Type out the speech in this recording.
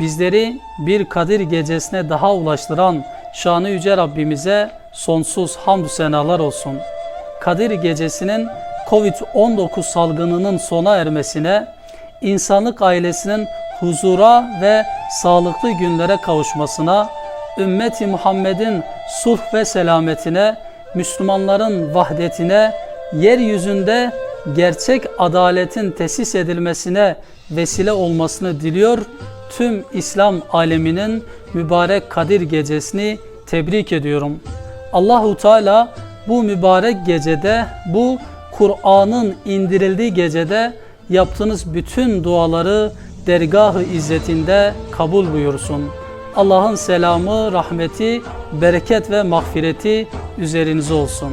bizleri bir Kadir gecesine daha ulaştıran şanı yüce Rabbimize sonsuz hamdü senalar olsun. Kadir gecesinin Covid-19 salgınının sona ermesine, insanlık ailesinin huzura ve sağlıklı günlere kavuşmasına, ümmeti Muhammed'in sulh ve selametine, Müslümanların vahdetine, yeryüzünde gerçek adaletin tesis edilmesine vesile olmasını diliyor. Tüm İslam aleminin mübarek Kadir gecesini tebrik ediyorum. Allahu Teala bu mübarek gecede, bu Kur'an'ın indirildiği gecede yaptığınız bütün duaları dergahı izzetinde kabul buyursun. Allah'ın selamı, rahmeti, bereket ve mağfireti üzerinize olsun.